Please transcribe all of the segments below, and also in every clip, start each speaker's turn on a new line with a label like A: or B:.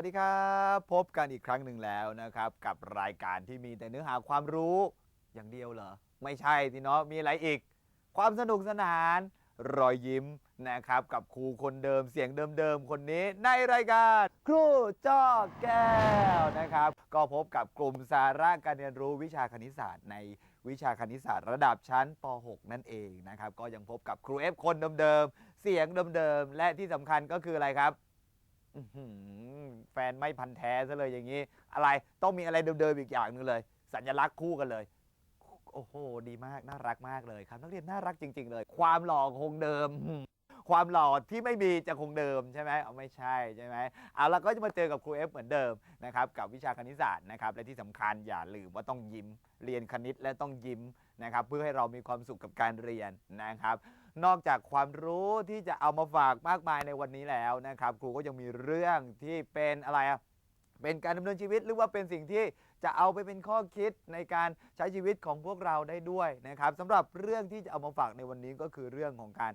A: วัสดีครับ พบกันอีกครั้งหนึ่งแล้วนะครับ กับรายการที่มีแต่เนื้อหาความรู้อย่างเดียวเหรอ ไม่ใช่สิเนาะมีอะไรอีก ความสนุกสนาน รอยยิ้มนะครับ กับครูคนเดิมเสียงเดิมๆคนนี้ในรายการ ครูจ้อแก้วนะครับ ก็พบกับกลุ่มสาระการเรียนรู้วิชาคณิตศาสตร์ในวิชาคณิตศาสตร์ระดับชั้นป .6 นั่นเองนะครับ ก็ยังพบกับครูเอฟคนเดิมๆเสียงเดิมๆและที่สำคัญก็คืออะไรครับ อื้อหือแฟนไม่พันธุ์แท้ซะเลยอย่างนี้ อะไรต้องมีอะไรเดิมๆอีกอย่างหนึงเลย สัญลักษณ์คู่กันเลย โอ้โห ดีมากน่ารักมากเลยครับ นักเรียนน่ารักจริง ๆ เลย ความหล่อคงเดิมความหล่อที่ไม่มีจะคงเดิมใช่ไหมเอาไม่ใช่ใช่ไหมเอาแล้วก็จะมาเจอกับครูเอฟเหมือนเดิมนะครับกับวิชาคณิตศาสตร์นะครับและที่สำคัญอย่าลืมว่าต้องยิ้ม เรียนคณิตและต้องยิ้มนะครับเพื่อให้เรามีความสุขกับการเรียนนะครับ นอกจากความรู้ที่จะเอามาฝากมากมายในวันนี้แล้วนะครับครูก็ยังมีเรื่องที่เป็นอะไรอะเป็นการดำเนินชีวิตหรือว่าเป็นสิ่งที่จะเอาไปเป็นข้อคิดในการใช้ชีวิตของพวกเราได้ด้วยนะครับสำหรับเรื่องที่จะเอามาฝากในวันนี้ก็คือเรื่องของการ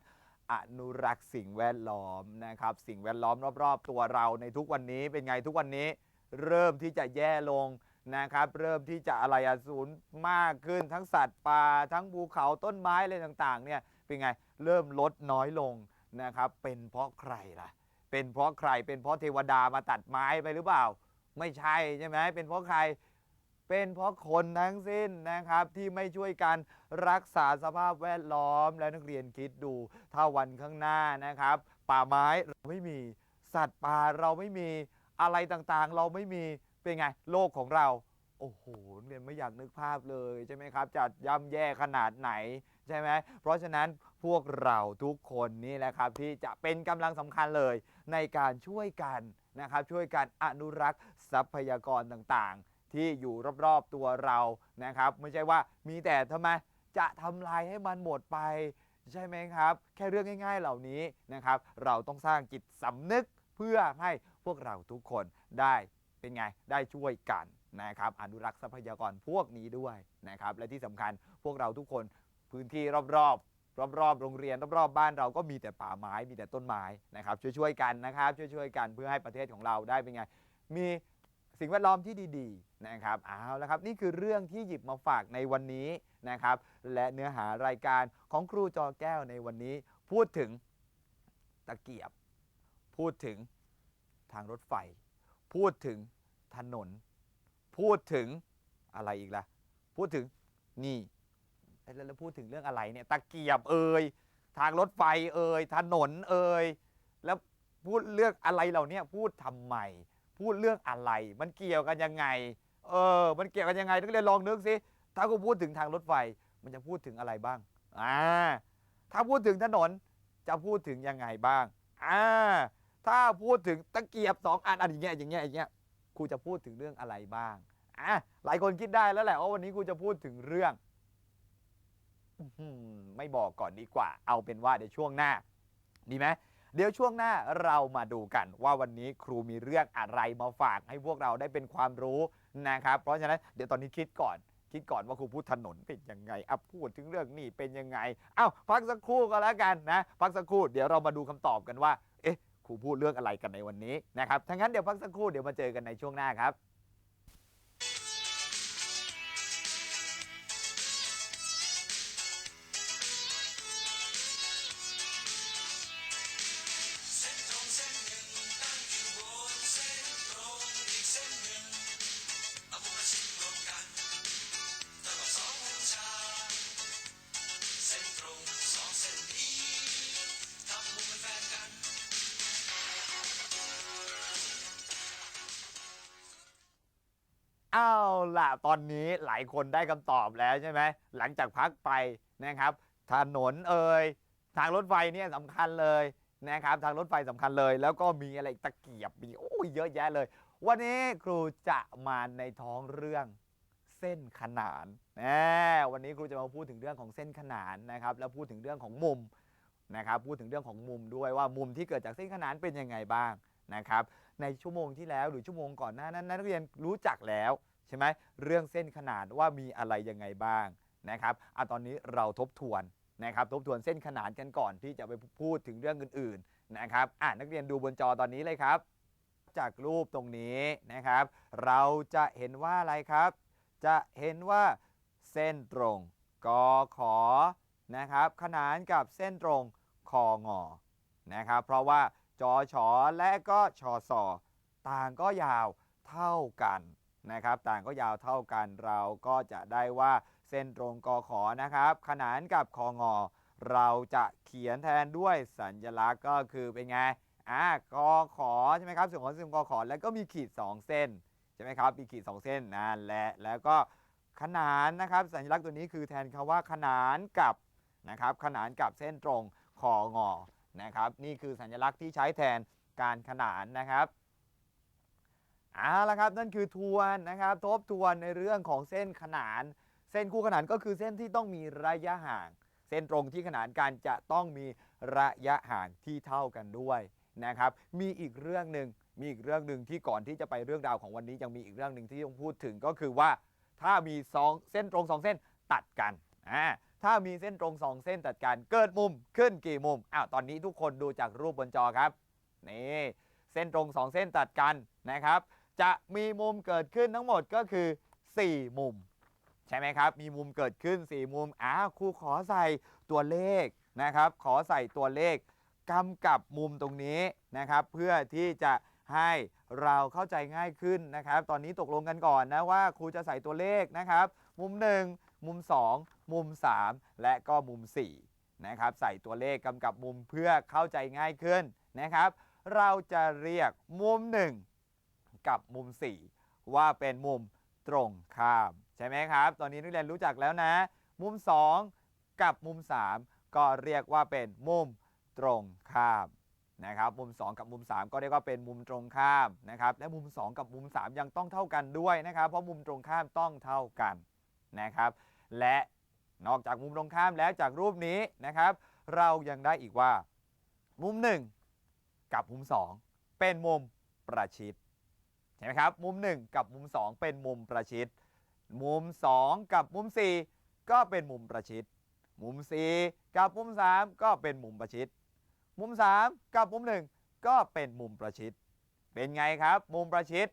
A: อนุรักษ์สิ่งแวดล้อมนะครับ สิ่งแวดล้อมรอบ ๆ ตัวเราในทุกวันนี้เป็นไงทุกวันนี้ เริ่มที่จะแย่ลงนะครับ เริ่มที่จะอะไรอะสูญมากขึ้นทั้งสัตว์ป่าทั้งภูเขาต้นไม้อะไรต่างๆเนี่ยเป็นไง เริ่มลดน้อยลงนะครับ เป็นเพราะใครล่ะ เป็นเพราะใคร เป็นเพราะเทวดามาตัดไม้ไปหรือเปล่า ไม่ใช่ใช่ไหมเป็นเพราะใคร เป็นเพราะคนทั้งสิ้นนะครับที่ไม่ช่วยกันรักษาสภาพแวดล้อมและนักเรียนคิดดู ถ้าวันข้างหน้านะครับ ป่าไม้เราไม่มี สัตว์ป่าเราไม่มีอะไรต่างๆ เราไม่มีเป็นไงโลกของเราโอ้โหนักเรียนไม่อยากนึกภาพเลยใช่ไหมครับจะย่ำแย่ขนาดไหนใช่ไหมเพราะฉะนั้น พวกเราทุกคนนี่แหละครับที่จะเป็นกำลังสำคัญเลยในการช่วยกันนะครับช่วยกันอนุรักษ์ทรัพยากรต่างๆ ที่อยู่รอบๆตัวเรานะครับ ไม่ใช่ว่ามีแต่ทำไมจะทำลายให้มันหมดไป ใช่ไหมครับ แค่เรื่องง่าย ๆเหล่านี้นะครับ เราต้องสร้างจิตสำนึกเพื่อให้พวกเราทุกคนได้เป็นไงได้ช่วยกันนะครับ อนุรักษ์ทรัพยากรพวกนี้ด้วยนะครับ และที่สำคัญพวกเราทุกคนพื้นที่รอบๆ รอบๆ โรงเรียนรอบๆ บ้านเราก็มีแต่ป่าไม้มีแต่ต้นไม้นะครับช่วยๆกันนะครับช่วยๆกันเพื่อให้ประเทศของเราได้เป็นไง มีสิ่งแวดล้อมที่ดีๆนะครับเอาละครับ นี่คือเรื่องที่หยิบมาฝากในวันนี้นะครับ และเนื้อหารายการของครูจอแก้วในวันนี้ พูดถึงตะเกียบ พูดถึงทางรถไฟ พูดถึงถนน พูดถึงอะไรอีกล่ะ พูดถึงนี่ แล้วพูดถึงเรื่องอะไรเนี่ยตะเกียบเอ่ยทางรถไฟเอ่ยถนนเอ่ยแล้วพูดเรื่องอะไรเหล่านี้พูดทำไมพูดเรื่องอะไร มันเกี่ยวกันยังไงเออมันเกี่ยวกันยังไงนักเรียนลองนึกสิถ้ากูพูดถึงทางรถไฟ มันจะพูดถึงอะไรบ้างอ่าถ้าพูดถึงถนนจะพูดถึงยังไงบ้างอ่าถ้าพูดถึงตะเกียบสองอันอันอย่างเงี้ยอย่างเงี้ยอย่างเงี้ยครูจะพูดถึงเรื่องอะไรบ้างอะหลายคนคิดได้แล้วแหละว่าวันนี้ครูจะพูดถึงเรื่อง อื้อหือไม่บอกก่อนดีกว่า เอาเป็นว่าเดี๋ยวช่วงหน้า ดีไหมเดี๋ยวช่วงหน้าเรามาดูกันว่าวันนี้ครูมีเรื่องอะไรมาฝากให้พวกเราได้เป็นความรู้นะครับ เพราะฉะนั้นเดี๋ยวตอนนี้คิดก่อน คิดก่อนว่าครูพูดถนนเป็นยังไงอะพูดถึงเรื่องนี้เป็นยังไงเอ้าพักสักครู่ก็แล้วกันนะพักสักครู่เดี๋ยวเรามาดูคำตอบกันว่า เอ๊ะครูพูดเรื่องอะไรกันในวันนี้นะครับถ้างั้นเดี๋ยวพักสักครู่เดี๋ยวมาเจอกันในช่วงหน้าครับายคนได้คำตอบแล้วใช่ไหมหลังจากพักไปนะครับ ถนนเอ่ยทางรถไฟเนี่ยสำคัญเลยนะครับทางรถไฟสำคัญเลย แล้วก็มีอะไรตะเกียบมีโอ้ยเยอะแยะเลย วันนี้ครูจะมาในท้องเรื่องเส้นขนานน่วันนี้ครูจะมาพูดถึงเรื่องของเส้นขนานนะครับ แล้วพูดถึงเรื่องของมุมนะครับ พูดถึงเรื่องของมุมด้วยว่ามุมที่เกิดจากเส้นขนานเป็นยังไงบ้างนะครับ ในชั่วโมงที่แล้วหรือชั่วโมงก่อนหน้านั้นนักเรียนรู้จักแล้ว ใช่ไหมเรื่องเส้นขนานว่ามีอะไรยังไงบ้างนะครับอะตอนนี้เราทบทวนนะครับทบทวนเส้นขนานกันก่อนที่จะไปพูดถึงเรื่องอื่นๆนะครับอะนักเรียนดูบนจอตอนนี้เลยครับ จากรูปตรงนี้นะครับ เราจะเห็นว่าอะไรครับ จะเห็นว่าเส้นตรงกอขอนะครับขนานกับเส้นตรงคองอนะครับ เพราะว่าจอชอและก็ชอสอต่างก็ยาวเท่ากัน นะครับ ต่างก็ยาวเท่ากันเราก็จะได้ว่าเส้นตรงกอขอนะครับ ขนานกับคองอ เราจะเขียนแทนด้วยสัญลักษณ์ก็คือเป็นไงอ่ากอขอใช่ไหมครับส่วนของส่วนกอขอแล้วก็มีขีด 2 เส้นใช่ไหมครับมีขีด 2 เส้นนั่นแหละแล้วก็ขนานนะครับ สัญลักษณ์ตัวนี้คือแทนคำว่าขนานกับนะครับ ขนานกับเส้นตรงคองอนะครับ นี่คือสัญลักษณ์ที่ใช้แทนการขนานนะครับ เอาละครับนั่นคือทวนนะครับทบทวนในเรื่องของเส้นขนาน เส้นคู่ขนานก็คือเส้นที่ต้องมีระยะห่าง เส้นตรงที่ขนานกันจะต้องมีระยะห่างที่เท่ากันด้วยนะครับ มีอีกเรื่องหนึ่งมีอีกเรื่องหนึ่งที่ก่อนที่จะไปเรื่องราวของวันนี้ยังมีอีกเรื่องหนึ่งที่ต้องพูดถึงก็คือว่า ถ้ามีสองเส้นตรงสองเส้นตัดกันอ่าถ้ามีเส้นตรงสองเส้นตัดกันเกิดมุมขึ้นกี่มุมอ้าวตอนนี้ทุกคนดูจากรูปบนจอครับนี่เส้นตรงสองเส้นตัดกันนะครับ จะมีมุมเกิดขึ้นทั้งหมดก็คือ 4 มุม ใช่ไหมครับ มีมุมเกิดขึ้น 4 มุมอ้าครูขอใส่ตัวเลขนะครับ ขอใส่ตัวเลขกำกับมุมตรงนี้นะครับ เพื่อที่จะให้เราเข้าใจง่ายขึ้นนะครับ ตอนนี้ตกลงกันก่อนนะว่าครูจะใส่ตัวเลขนะครับ มุม 1 มุม 2 มุม 3 และก็มุม 4 นะครับ ใส่ตัวเลขกำกับมุมเพื่อเข้าใจง่ายขึ้นนะครับ เราจะเรียกมุม 1 กับมุม 4 ว่าเป็นมุมตรงข้าม ใช่ไหมครับ ตอนนี้นักเรียนรู้จักแล้วนะ มุม 2 กับมุม 3 ก็เรียกว่าเป็นมุมตรงข้ามนะครับ มุม 2 กับมุม 3 ก็เรียกว่าเป็นมุมตรงข้ามนะครับ และมุม 2 กับมุม 3 ยังต้องเท่ากันด้วยนะครับ เพราะมุมตรงข้ามต้องเท่ากันนะครับ และนอกจากมุมตรงข้ามแล้วจากรูปนี้นะครับ เรายังได้อีกว่า มุม 1 กับมุม 2 เป็นมุมประชิด ใช่ไหมครับ มุม 1 กับมุม 2 เป็นมุมประชิด มุม 2 กับมุม 4 ก็เป็นมุมประชิด มุม 4 กับมุม 3 ก็เป็นมุมประชิด มุม 3 กับมุม 1 ก็เป็นมุมประชิด เป็นไงครับ มุมประชิด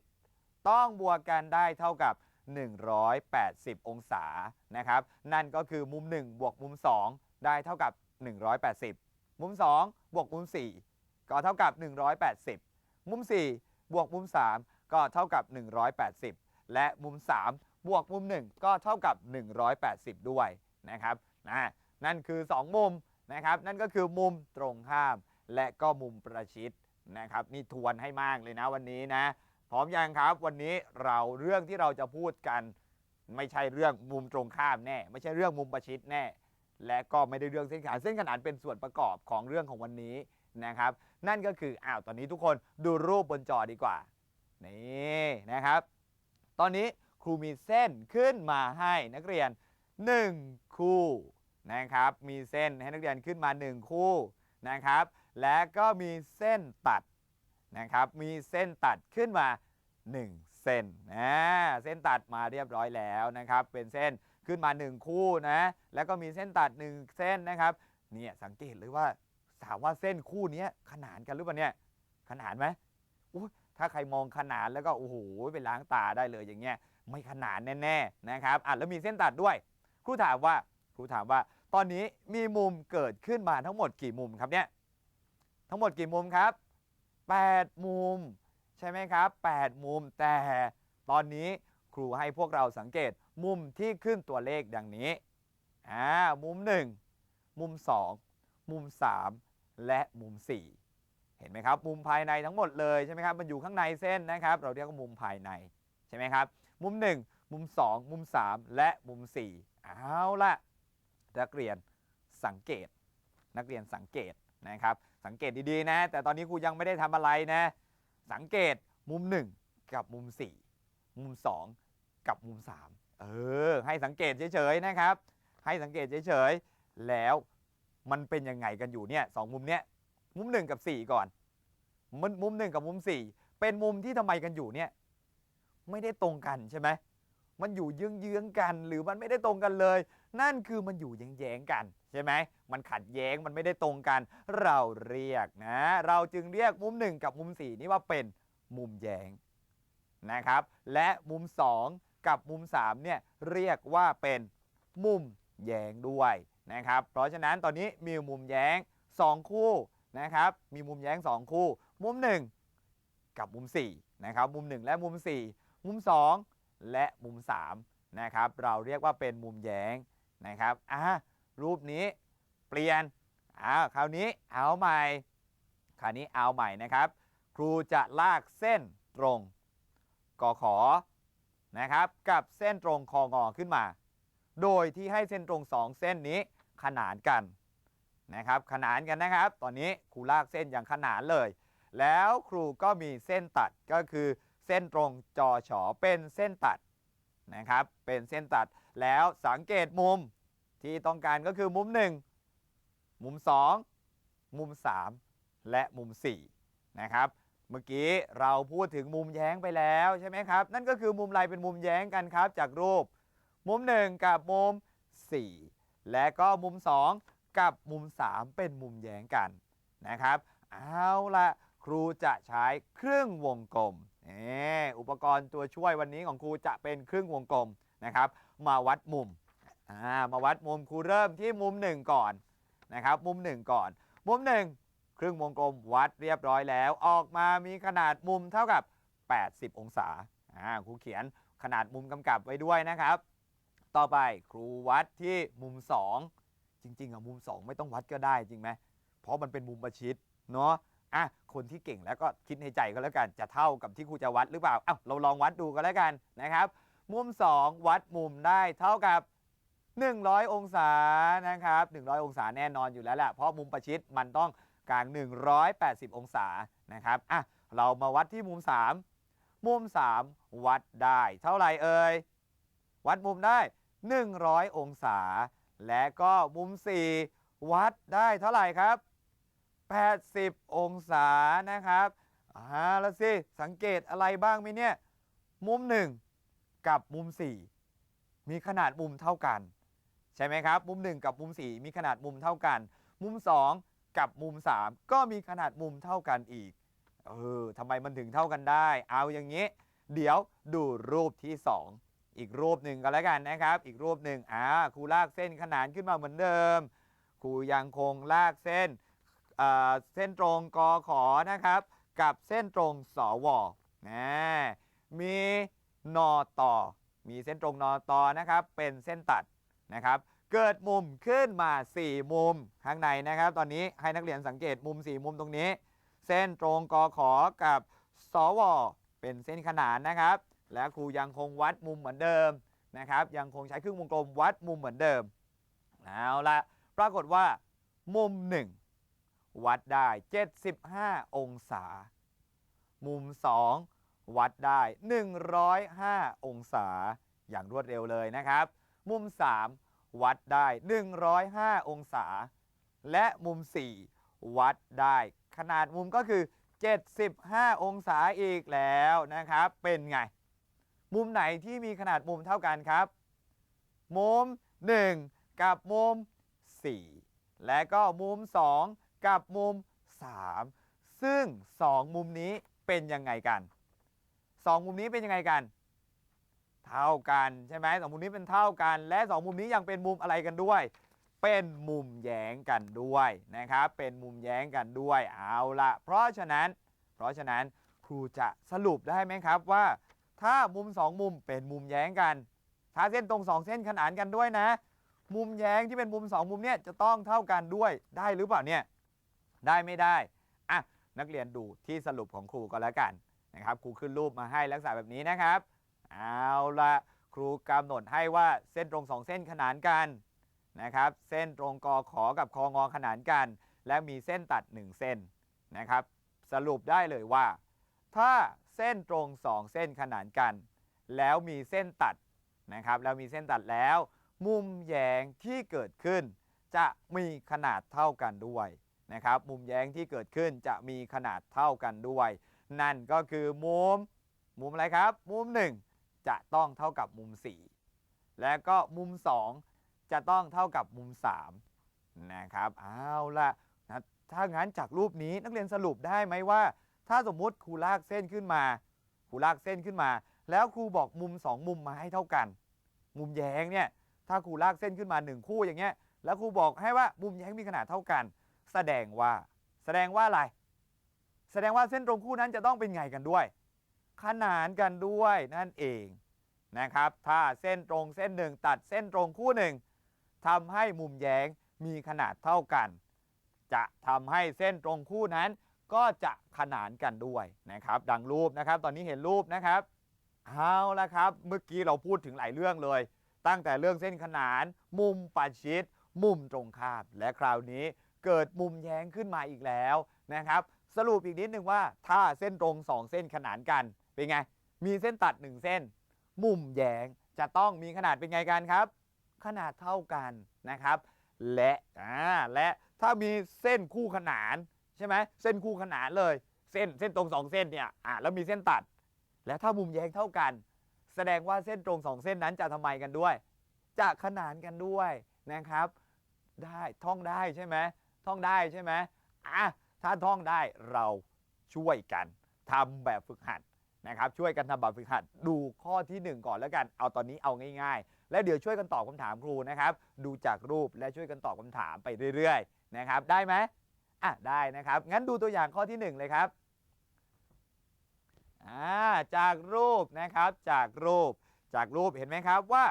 A: ต้องบวกกันได้เท่ากับ 180 องศานะครับ นั่นก็คือมุม 1 บวกมุม 2 ได้เท่ากับ 180 มุม 2 บวกมุม 4 ก็เท่ากับ 180 มุม 4 บวกมุม 3 ก็เท่ากับ 180 และมุม 3 บวกมุม 1 ก็เท่ากับ 180 ด้วยนะครับนะนั่นคือ 2 มุมนะครับ นั่นก็คือมุมตรงข้าม และก็มุมประชิดนะครับนี่ทวนให้มากเลยนะวันนี้นะ พร้อมยังครับ วันนี้เราเรื่องที่เราจะพูดกัน ไม่ใช่เรื่องมุมตรงข้ามแน่ ไม่ใช่เรื่องมุมประชิดแน่ และก็ไม่ได้เรื่องเส้นขนานเส้นขนานเป็นส่วนประกอบของเรื่องของวันนี้นะครับ นั่นก็คืออ้าวตอนนี้ทุกคนดูรูปบนจอดีกว่า นี่นะครับ ตอนนี้ครูมีเส้นขึ้นมาให้นักเรียน 1 คู่นะครับ มีเส้นให้นักเรียนขึ้นมา 1 คู่นะครับ และก็มีเส้นตัดนะครับ มีเส้นตัดขึ้นมา 1 เส้นนะเส้นตัดมาเรียบร้อยแล้วนะครับ เป็นเส้นขึ้นมา 1 คู่นะ แล้วก็มีเส้นตัด 1 เส้นนะครับเนี่ยสังเกตเลยว่าถามว่าเส้นคู่นี้ขนานกันหรือเปล่าเนี่ยขนานไหมอุ๊ย ถ้าใครมองขนานแล้วก็โอ้โหไปล้างตาได้เลยอย่างเงี้ยไม่ขนานแน่ๆนะครับอะแล้วมีเส้นตัดด้วย ครูถามว่าครูถามว่า ตอนนี้มีมุมเกิดขึ้นมาทั้งหมดกี่มุมครับเนี่ยทั้งหมดกี่มุมครับ 8 มุม ใช่ไหมครับ 8 มุมแต่ตอนนี้ครูให้พวกเราสังเกตมุมที่ขึ้นตัวเลขดังนี้อ่ามุม 1 มุม 2 มุม 3 และมุม 4 เห็นไหมครับมุมภายในทั้งหมดเลยใช่ไหมครับมันอยู่ข้างในเส้นนะครับ เราเรียกว่ามุมภายในใช่ไหมครับมุม 1 มุม 2 มุม 3 และมุม 4 เอาละนักเรียนสังเกต นักเรียนสังเกตนะครับ สังเกตดีๆนะ แต่ตอนนี้ครูยังไม่ได้ทำอะไรนะ สังเกตมุม 1 กับมุม 4 มุม 2 กับมุม 3 เออ ให้สังเกตเฉยๆนะครับ ให้สังเกตเฉยๆแล้วมันเป็นยังไงกันอยู่เนี่ยสองมุมเนี้ย มุม1กับ4ก่อนมันมุม1กับมุม4เป็นมุมที่ทำไมกันอยู่เนี่ย ไม่ได้ตรงกันใช่ไหมมันอยู่เยื้องๆกัน หรือมันไม่ได้ตรงกันเลย นั่นคือมันอยู่แย้งๆกันใช่ไหมมันขัดแย้งมันไม่ได้ตรงกัน เราเรียกนะ เราจึงเรียกมุม1กับมุม4นี่ว่าเป็นมุมแย้งนะครับ และมุม2กับมุม3เนี่ยเรียกว่าเป็นมุมแย้งด้วยนะครับ เพราะฉะนั้นตอนนี้มีมุมแย้ง 2 คู่ นะครับ มีมุมแย้ง 2 คู่ มุม 1 กับมุม4นะครับ มุม 1 และมุม 4 มุม 2 และมุม3นะครับ เราเรียกว่าเป็นมุมแย้งนะครับอะรูปนี้เปลี่ยนอ้าวคราวนี้เอาใหม่ คราวนี้เอาใหม่นะครับ ครูจะลากเส้นตรงกอขอนะครับ กับเส้นตรงคองอขึ้นมา โดยที่ให้เส้นตรงสองเส้นนี้ขนานกัน นะครับขนานกันนะครับ ตอนนี้ครูลากเส้นอย่างขนานเลย แล้วครูก็มีเส้นตัดก็คือเส้นตรงจอฉอเป็นเส้นตัดนะครับ เป็นเส้นตัดแล้วสังเกตมุมที่ต้องการก็คือมุม 1 มุม 2 มุม 3 และมุม4นะครับเมื่อกี้เราพูดถึงมุมแย้งไปแล้วใช่ไหมครับ นั่นก็คือมุมอะไรเป็นมุมแย้งกันครับ จากรูป มุม 1 กับมุม 4 และก็มุม 2 กับมุม 3 เป็นมุมแย้งกันนะครับ เอาละครูจะใช้ครึ่งวงกลมนี่อุปกรณ์ตัวช่วยวันนี้ของครูจะเป็นครึ่งวงกลมนะครับ มาวัดมุมามาวัดมุมครูเริ่มที่มุม 1 ก่อนนะครับ มุม 1 ก่อน มุม 1 ครึ่งวงกลมวัดเรียบร้อยแล้ว ออกมามีขนาดมุมเท่ากับ 80 องศาอ่าครูเขียนขนาดมุมกำกับไว้ด้วยนะครับ ต่อไปครูวัดที่มุม 2 จริงๆอะมุม 2 ไม่ต้องวัดก็ได้จริงไหมเพราะมันเป็นมุมประชิดเนาะอะคนที่เก่งแล้วก็คิดในใจก็แล้วกันจะเท่ากับที่ครูจะวัดหรือเปล่าอ้าวเราลองวัดดูกันแล้วกันนะครับ มุม 2 วัดมุมได้เท่ากับ 100 องศานะครับ100 องศาแน่นอนอยู่แล้วแหละเพราะมุมประชิดมันต้องกลาง 180 องศานะครับอะเรามาวัดที่มุม 3 มุม 3 วัดได้ เท่าไหร่เอ่ยวัดมุมได้ 100 องศา และก็มุม 4 วัดได้เท่าไหร่ครับ 80 องศานะครับอ่าแล้วสิ สังเกตอะไรบ้างไหมเนี่ย มุม 1 กับมุม 4 มีขนาดมุมเท่ากัน ใช่ไหมครับ มุม 1 กับมุม 4 มีขนาดมุมเท่ากัน มุม 2 กับมุม 3 ก็มีขนาดมุมเท่ากันอีก เออทำไมมันถึงเท่ากันได้ เอาอย่างนี้ เดี๋ยวดูรูปที่ 2 อีกรูปหนึ่งก็แล้วกันนะครับ อีกรูปหนึ่งอ่าครูลากเส้นขนานขึ้นมาเหมือนเดิมครูยังคงลากเส้นเอ่อเส้นตรงกอขอนะครับ กับเส้นตรงสวนะมีนอต่อ มีเส้นตรงนอต่อนะครับ เป็นเส้นตัดนะครับ เกิดมุมขึ้นมา 4 มุมข้างในนะครับ ตอนนี้ให้นักเรียนสังเกตมุม 4 มุมตรงนี้ เส้นตรงกอขอกับสวเป็นเส้นขนานนะครับ และครูยังคงวัดมุมเหมือนเดิมนะครับยังคงใช้เครื่องวงกลมวัดมุมเหมือนเดิมเอาละปรากฏว่า มุม 1 วัดได้ 75 องศา มุม 2 วัดได้ 105 องศา อย่างรวดเร็วเลยนะครับ มุม 3 วัดได้ 105 องศา และมุม 4 วัดได้ ขนาดมุมก็คือ 75 องศาอีกแล้วนะครับ เป็นไง มุมไหนที่มีขนาดมุมเท่ากันครับ มุม 1 กับมุม 4 และก็มุม 2 กับมุม 3 ซึ่ง 2 มุมนี้เป็นยังไงกัน 2 มุมนี้เป็นยังไงกัน เท่ากันใช่ไหมสองมุมนี้เป็นเท่ากัน และ 2 มุมนี้ยังเป็นมุมอะไรกันด้วย เป็นมุมแย้งกันด้วยนะครับ เป็นมุมแย้งกันด้วยเอาละเพราะฉะนั้น เพราะฉะนั้นครูจะสรุปได้ไหมครับว่า ถ้ามุม 2 มุมเป็นมุมแย้งกัน ถ้าเส้นตรง 2 เส้นขนานกันด้วยนะ มุมแย้งที่เป็นมุม 2 มุมเนี่ยจะต้องเท่ากันด้วยได้หรือเปล่าเนี่ยได้ไม่ได้อะนักเรียนดูที่สรุปของครูก็แล้วกันนะครับครูขึ้นรูปมาให้ลักษณะแบบนี้นะครับ เอาละครูกำหนดให้ว่าเส้นตรง 2 เส้นขนานกันนะครับ เส้นตรงกอขอกับคองอขนานกัน และมีเส้นตัด 1 เส้นนะครับ สรุปได้เลยว่า ถ้า เส้นตรง 2 เส้นขนานกัน แล้วมีเส้นตัดนะครับ แล้วมีเส้นตัดแล้ว มุมแยงที่เกิดขึ้น จะมีขนาดเท่ากันด้วยนะครับ มุมแยงที่เกิดขึ้นจะมีขนาดเท่ากันด้วย นั่นก็คือมุม มุมอะไรครับ มุม 1 จะต้องเท่ากับมุม 4 และก็มุม 2 จะต้องเท่ากับมุม 3 นะครับ เอาละนะถ้างั้นจากรูปนี้นักเรียนสรุปได้ไหมว่า ถ้าสมมุติครูลากเส้นขึ้นมาครูลากเส้นขึ้นมา แล้วครูบอกมุมสองมุมมาให้เท่ากัน มุมแย้งเนี่ยถ้าครูลากเส้นขึ้นมาหนึ่งคู่อย่างเงี้ยแล้วครูบอกให้ว่ามุมแย้งมีขนาดเท่ากัน แสดงว่า แสดงว่าอะไร แสดงว่าเส้นตรงคู่นั้นจะต้องเป็นไงกันด้วย ขนานกันด้วยนั่นเองนะครับ ถ้าเส้นตรงเส้นหนึ่งตัดเส้นตรงคู่หนึ่งทำให้มุมแย้งมีขนาดเท่ากัน จะทำให้เส้นตรงคู่นั้น ก็จะขนานกันด้วยนะครับ ดังรูปนะครับ ตอนนี้เห็นรูปนะครับเอาละครับ เมื่อกี้เราพูดถึงหลายเรื่องเลย ตั้งแต่เรื่องเส้นขนาน มุมประชิด มุมตรงข้าม และคราวนี้เกิดมุมแย้งขึ้นมาอีกแล้วนะครับ สรุปอีกนิดนึงว่าถ้าเส้นตรง 2 เส้นขนานกันเป็นไง มีเส้นตัด 1 เส้น มุมแย้งจะต้องมีขนาดเป็นไงกันครับ ขนาดเท่ากันนะครับ และอ่าและถ้ามีเส้นคู่ขนาน ใช่ไหมเส้นคู่ขนานเลย เส้นเส้นตรงสองเส้นเนี่ยอ่าแล้วมีเส้นตัด และถ้ามุมแย้งเท่ากัน แสดงว่าเส้นตรงสองเส้นนั้นจะทำไมกันด้วย จะขนานกันด้วยนะครับ ได้ท่องได้ใช่ไหมท่องได้ใช่ไหมอะถ้าท่องได้เราช่วยกันทำแบบฝึกหัดนะครับ ช่วยกันทำแบบฝึกหัด ดูข้อที่หนึ่งก่อนแล้วกัน เอาตอนนี้เอาง่าย ๆ แล้วเดี๋ยวช่วยกันตอบคำถามครูนะครับ ดูจากรูปและช่วยกันตอบคำถามไปเรื่อยๆนะครับ ได้ไหม อะได้นะครับ งั้นดูตัวอย่างข้อที่หนึ่งเลยครับอ่าจากรูปนะครับจากรูปจากรูปเห็นไหมครับว่า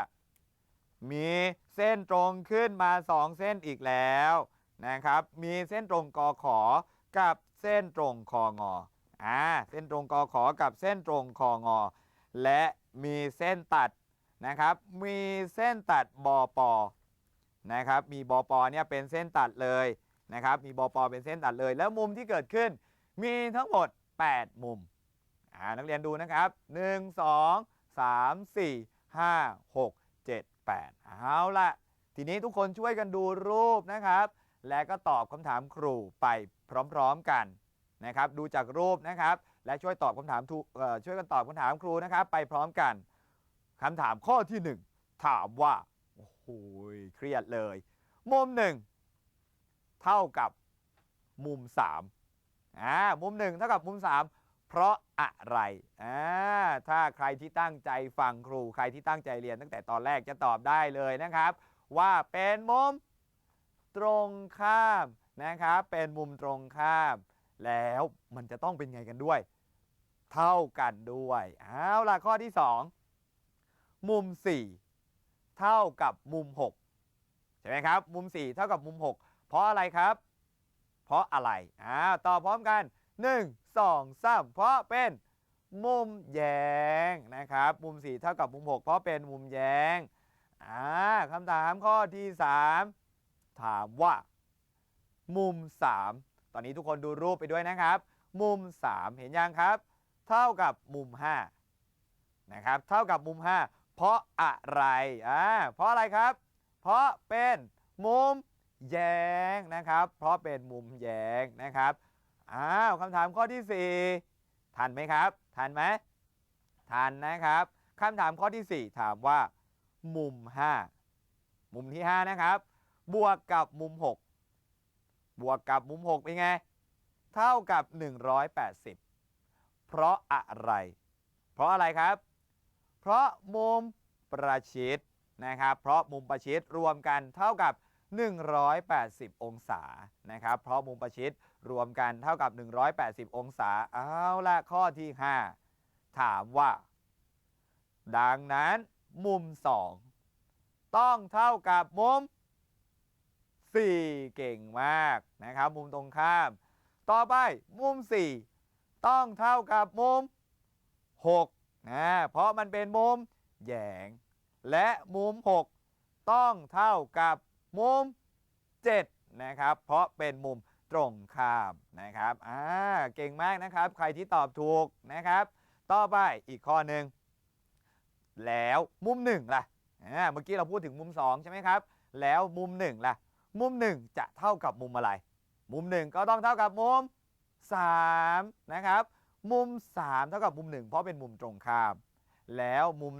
A: มีเส้นตรงขึ้นมา 2 เส้นอีกแล้วนะครับ มีเส้นตรงกอขอกับเส้นตรงคองออ่าเส้นตรงกอขอกับเส้นตรงคองอ และมีเส้นตัดนะครับ มีเส้นตัดบอปอนะครับ มีบอปอเนี่ยเป็นเส้นตัดเลย นะครับ มีบอปอเป็นเส้นตัดเลย แล้วมุมที่เกิดขึ้น มีทั้งหมด 8 มุมอ่านักเรียนดูนะครับ 1 2 3 4 5 6 7 8 เอาละทีนี้ทุกคนช่วยกันดูรูปนะครับ และก็ตอบคำถามครูไปพร้อมๆกันนะครับ ดูจากรูปนะครับ และช่วยตอบคำถามช่วยกันตอบคำถามครูนะครับ ไปพร้อมกันคำถามข้อที่ 1 ถามว่าโอ้โหเครียดเลย มุม1 เท่ากับมุม3อ่ามุม 1 เท่ากับมุม 3 เพราะอะไรอ่าถ้าใครที่ตั้งใจฟังครูใครที่ตั้งใจเรียนตั้งแต่ตอนแรกจะตอบได้เลยนะครับ ว่าเป็นมุมตรงข้ามนะครับ เป็นมุมตรงข้าม แล้วมันจะต้องเป็นไงกันด้วย เท่ากันด้วยเอาล่ะข้อที่ 2 มุม 4 เท่ากับมุม 6 ใช่ไหมครับ มุม 4 เท่ากับมุม 6 เพราะอะไรครับ เพราะอะไรอ่าตอบพร้อมกัน 1 2 3 เพราะเป็นมุมแยงนะครับ มุม 4 เท่ากับมุม 6 เพราะเป็นมุมแยงอ่าคำถามข้อที่ 3 ถามว่า มุม 3 ตอนนี้ทุกคนดูรูปไปด้วยนะครับ มุม 3 เห็นยังครับ เท่ากับมุม 5 นะครับ เท่ากับมุม 5 เพราะอะไรอ่าเพราะอะไรครับ เพราะเป็นมุม แย้งนะครับ เพราะเป็นมุมแย้งนะครับอ้าวคำถามข้อที่ 4 ทันไหมครับ ทันไหมทันนะครับคำถามข้อที่ 4 ถามว่า มุม 5 มุมที่ 5 นะครับ บวกกับมุม 6 บวกกับมุม 6 เป็นไง เท่ากับ 180 เพราะอะไร เพราะอะไรครับ เพราะมุมประชิดนะครับ เพราะมุมประชิดรวมกันเท่ากับ 180 องศานะครับ เพราะมุมประชิดรวมกันเท่ากับ 180 องศา เอาละข้อที่ 5 ถามว่า ดังนั้นมุม 2 ต้องเท่ากับมุม 4 เก่งมากนะครับ มุมตรงข้าม ต่อไปมุม 4 ต้องเท่ากับมุม6นะเพราะมันเป็นมุมแยง และมุม 6 ต้องเท่ากับ มุม 7 นะครับ เพราะเป็นมุมตรงข้ามนะครับอ่าเก่งมากนะครับ ใครที่ตอบถูกนะครับ ต่อไปอีกข้อหนึ่งแล้วมุม1ล่ะอ่าเมื่อกี้เราพูดถึงมุม 2 ใช่ไหมครับ แล้วมุม1ล่ะ มุม 1 จะเท่ากับมุมอะไร มุม 1 ก็ต้องเท่ากับมุม3นะครับมุม 3 เท่ากับมุม 1 เพราะเป็นมุมตรงข้าม แล้วมุม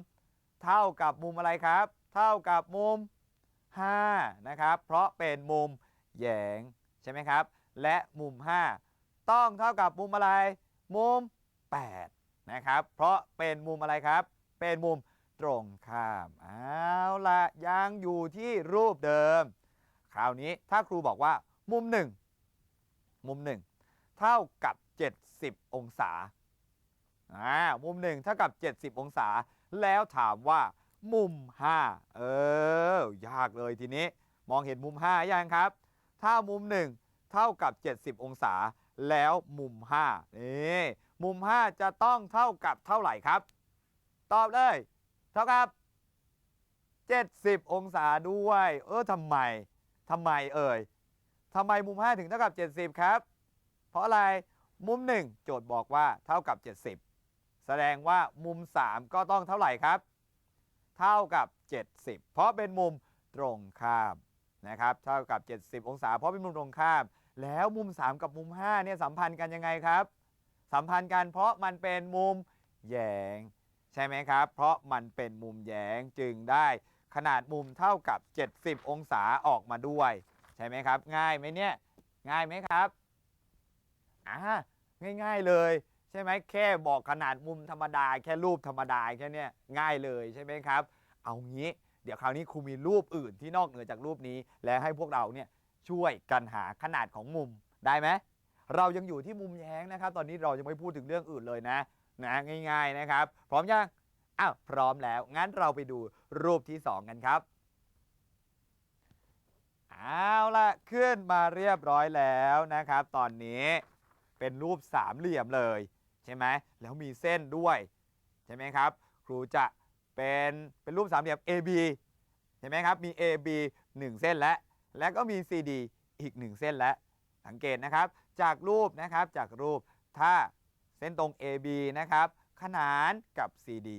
A: 3 เท่ากับมุมอะไรครับ เท่ากับมุม 5 นะครับ เพราะเป็นมุมแหยงใช่ไหมครับ และมุม 5 ต้องเท่ากับมุมอะไร มุม 8 นะครับ เพราะเป็นมุมอะไรครับ เป็นมุมตรงข้ามเอาละยังอยู่ที่รูปเดิม คราวนี้ถ้าครูบอกว่ามุม 1 มุม 1 เท่ากับ 70 องศาอ่ามุม 1 เท่ากับ 70 องศา แล้วถามว่า มุม 5 เออ ยากเลยทีนี้ มองเห็นมุม 5 ยังครับ ถ้ามุม 1 เท่ากับ 70 องศา แล้วมุม 5 นี่ มุม 5 จะต้องเท่ากับเท่าไหร่ครับ ตอบเลย เท่ากับ 70 องศาด้วย เออทำไมทำไมเอ่ยทำไมมุม 5 ถึงเท่ากับ 70 ครับ เพราะอะไร มุม 1 โจทย์บอกว่าเท่ากับ 70 แสดงว่ามุม 3 ก็ต้องเท่าไหร่ครับ เท่ากับ 70 เพราะเป็นมุมตรงข้ามนะครับเท่ากับ 70 องศา เพราะเป็นมุมตรงข้าม แล้วมุม 3 กับมุม5เนี่ยสัมพันธ์กันยังไงครับ สัมพันธ์กันเพราะมันเป็นมุมแยงใช่ไหมครับ เพราะมันเป็นมุมแยงจึงได้ขนาดมุมเท่ากับ 70 องศาออกมาด้วย ใช่ไหมครับ ง่ายไหมเนี่ย ง่ายไหมครับอ่าง่าย ๆเลย ช่ไหมแค่บอกขนาดมุมธรรมดา แค่รูปธรรมดาแค่เนี้ยง่ายเลยใช่ไหมครับ เอางี้ เดี๋ยวคราวนี้ครูมีรูปอื่นที่นอกเหนือจากรูปนี้ และให้พวกเราเนี่ยช่วยกันหาขนาดของมุมได้ไหมเรายังอยู่ที่มุมแย้งนะครับ ตอนนี้เรายังไม่พูดถึงเรื่องอื่นเลยนะนะง่าย ๆนะครับ พร้อมยังอ้าวพร้อมแล้วงั้นเราไปดูรูปที่ 2 กันครับเอาละขึ้นมาเรียบร้อยแล้วนะครับ ตอนนี้เป็นรูปสามเหลี่ยมเลย ใช่ไหมแล้วมีเส้นด้วยใช่ไหมครับ ครูจะเป็นเป็นรูปสามเหลี่ยม AB ใช่ไหมครับ มี AB 1 เส้นและ และก็มี CD อีก 1 เส้นและ สังเกตนะครับ จากรูปนะครับจากรูปถ้าเส้นตรง AB นะครับ ขนานกับ CD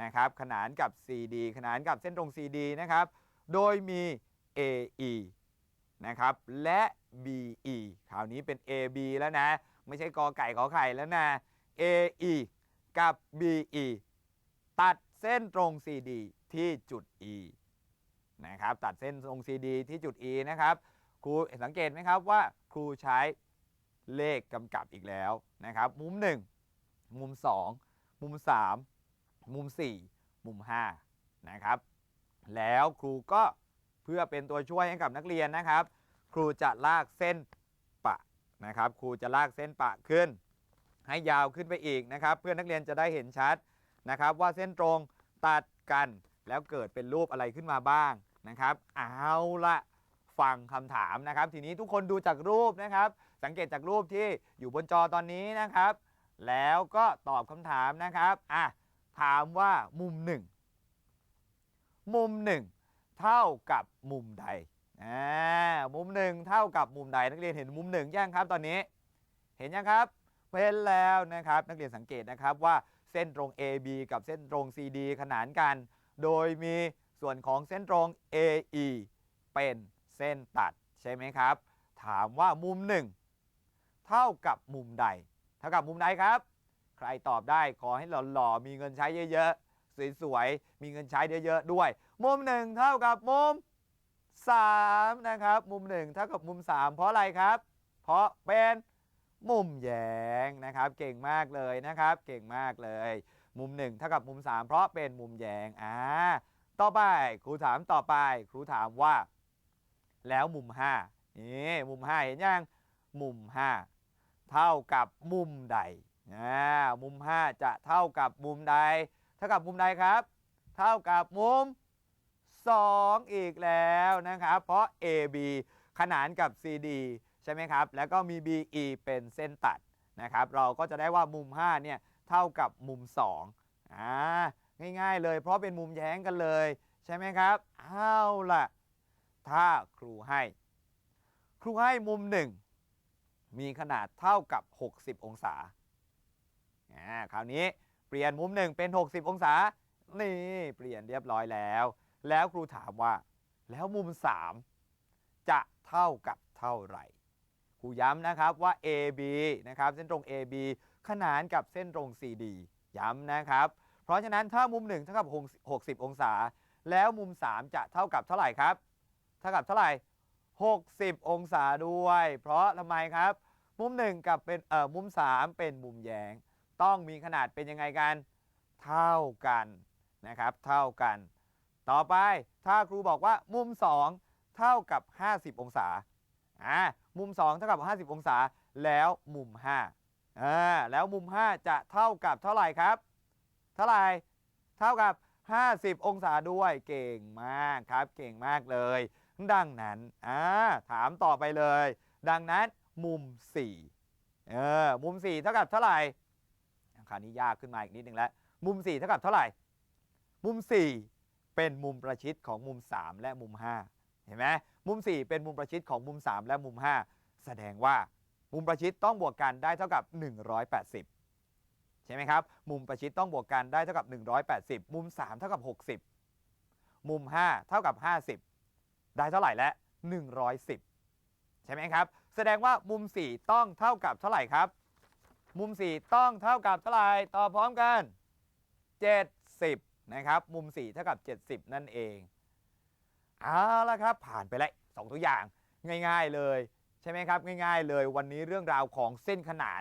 A: นะครับ ขนานกับ CD ขนานกับเส้นตรง CD นะครับ โดยมี AE นะครับ และ BE คราวนี้เป็น AB แล้วนะ ไม่ใช่กอไก่ขอไข่แล้วนะ AE กับ BE ตัดเส้นตรง CD ที่จุด E นะครับ ตัดเส้นตรง CD ที่จุด E นะครับ ครูสังเกตไหมครับว่าครูใช้เลขกำกับอีกแล้วนะครับ มุม 1 มุม 2 มุม 3 มุม 4 มุม 5 นะครับ แล้วครูก็เพื่อเป็นตัวช่วยให้กับนักเรียนนะครับ ครูจะลากเส้น นะครับครูจะลากเส้นปะขึ้น ให้ยาวขึ้นไปอีกนะครับ เพื่อนักเรียนจะได้เห็นชัดนะครับ ว่าเส้นตรงตัดกันแล้วเกิดเป็นรูปอะไรขึ้นมาบ้างนะครับ เอาละฟังคำถามนะครับ ทีนี้ทุกคนดูจากรูปนะครับ สังเกตจากรูปที่อยู่บนจอตอนนี้นะครับ แล้วก็ตอบคำถามนะครับอะถามว่ามุมหนึ่งมุมหนึ่งเท่ากับมุมใด อ่ามุมหนึ่งเท่ากับมุมใดนักเรียนเห็นมุมหนึ่งยังครับตอนนี้ เห็นยังครับเห็นแล้วนะครับนักเรียนสังเกตนะครับว่าเส้นตรง AB กับเส้นตรง CD ขนานกัน โดยมีส่วนของเส้นตรง AE เป็นเส้นตัดใช่ไหมครับ ถามว่ามุมหนึ่งเท่ากับมุมใด เท่ากับมุมใดครับ ใครตอบได้ขอให้หล่อๆมีเงินใช้เยอะๆสวยๆมีเงินใช้เยอะๆด้วย มุมหนึ่งเท่ากับมุม 3 นะครับ มุม 1 เท่ากับมุม 3 เพราะอะไรครับ เพราะเป็นมุมแยงนะครับ เก่งมากเลยนะครับ เก่งมากเลย มุม 1 เท่ากับมุม 3 เพราะเป็นมุมแยงอ่าต่อไปครูถามต่อไป ครูถามว่า แล้วมุม5นี่มุม 5 เห็นยังมุม 5 เท่ากับมุมใดอ่ามุม 5 จะเท่ากับมุมใด เท่ากับมุมใดครับ เท่ากับมุม 2 อีกแล้วนะครับ เพราะ AB ขนานกับ CD ใช่ไหมครับ แล้วก็มี BE เป็นเส้นตัดนะครับ เราก็จะได้ว่ามุม 5 เนี่ย เท่ากับมุม 2อ่าง่ายๆเลย เพราะเป็นมุมแย้งกันเลย ใช่ไหมครับเอาล่ะ ถ้าครูให้ ครูให้มุม 1 มีขนาดเท่ากับ 60 องศาอ่าคราวนี้เปลี่ยนมุม 1 เป็น 60 องศา นี่ เปลี่ยนเรียบร้อยแล้ว แล้วครูถามว่า แล้วมุม 3 จะเท่ากับเท่าไหร่ครูย้ำนะครับว่า AB นะครับเส้นตรง AB ขนานกับเส้นตรง CD ย้ำนะครับ เพราะฉะนั้นถ้ามุม 1 เท่ากับ 60 องศา แล้วมุม 3 จะเท่ากับเท่าไหร่ครับ เท่ากับเท่าไหร่ 60 องศาด้วย เพราะทำไมครับ มุมหนึ่งกับเป็นเอ่อมุมสามเป็นมุมแยง ต้องมีขนาดเป็นยังไงกัน เท่ากันนะครับ เท่ากัน ต่อไปถ้าครูบอกว่ามุม 2 เท่ากับ 50 องศาอ่ามุม 2 เท่ากับ 50 องศา แล้วมุม5อ่าแล้วมุม 5 จะเท่ากับเท่าไหร่ครับ เท่าไหร่เท่ากับ 50 องศาด้วยเก่งมากครับ เก่งมากเลย ดังนั้นอ่าถามต่อไปเลย ดังนั้นมุม4เออมุม 4 เท่ากับเท่าไหร่คราวนี้ยากขึ้นมาอีกนิดนึงแล้วมุม 4 เท่ากับเท่าไหร่ มุม 4 เป็นมุมประชิดของมุม 3 และมุม 5 เห็นไหมมุม 4 เป็นมุมประชิดของมุม 3 และมุม 5 แสดงว่ามุมประชิดต้องบวกกันได้เท่ากับ 180 ใช่ไหมครับ มุมประชิดต้องบวกกันได้เท่ากับ 180 มุม 3 เท่ากับ 60 มุม 5 เท่ากับ 50 ได้เท่าไหร่และ 110 ใช่ไหมครับ แสดงว่ามุม 4 ต้องเท่ากับเท่าไหร่ครับ มุม 4 ต้องเท่ากับเท่าไหร่ตอบพร้อมกัน 70 นะครับมุม4เท่ากับ 70 นั่นเองเอาละครับผ่านไปแล้วสองตัวอย่างง่าย ๆเลย ใช่ไหมครับง่าย ๆ เลยวันนี้เรื่องราวของเส้นขนาน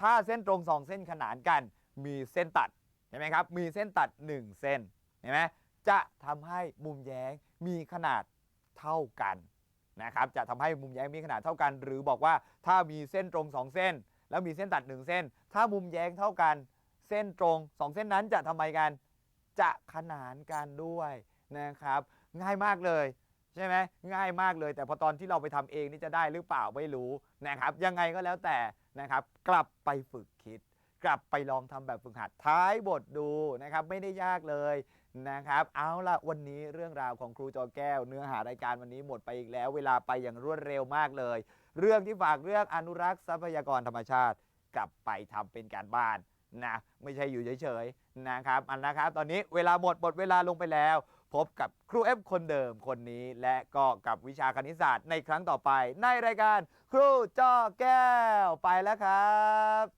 A: ถ้าเส้นตรงสองเส้นขนานกันมีเส้นตัดเห็นไหมครับมีเส้นตัด 1 เส้นเห็นไหมจะทำให้มุมแย้งมีขนาดเท่ากันนะครับจะทำให้มุมแย้งมีขนาดเท่ากัน หรือบอกว่าถ้ามีเส้นตรง 2 เส้น แล้วมีเส้นตัด 1 เส้น ถ้ามุมแย้งเท่ากัน เส้นตรง 2 เส้นนั้นจะทำไมกัน จะขนานกันด้วยนะครับ ง่ายมากเลยใช่ไหมง่ายมากเลย แต่พอตอนที่เราไปทำเองนี่จะได้หรือเปล่าไม่รู้นะครับ ยังไงก็แล้วแต่นะครับ กลับไปฝึกคิด กลับไปลองทำแบบฝึกหัดท้ายบทดูนะครับ ไม่ได้ยากเลยนะครับ เอาละวันนี้เรื่องราวของครูจอแก้ว เนื้อหารายการวันนี้หมดไปอีกแล้ว เวลาไปอย่างรวดเร็วมากเลย เรื่องที่ฝากเรื่องอนุรักษ์ทรัพยากรธรรมชาติ กลับไปทำเป็นการบ้านนะไม่ใช่อยู่เฉยๆ นะครับอันนะครับตอนนี้เวลาหมดหมดเวลาลงไปแล้ว พบกับครูเอฟคนเดิมคนนี้ และก็กับวิชาคณิตศาสตร์ในครั้งต่อไป ในรายการครูจอแก้วไปแล้วครับ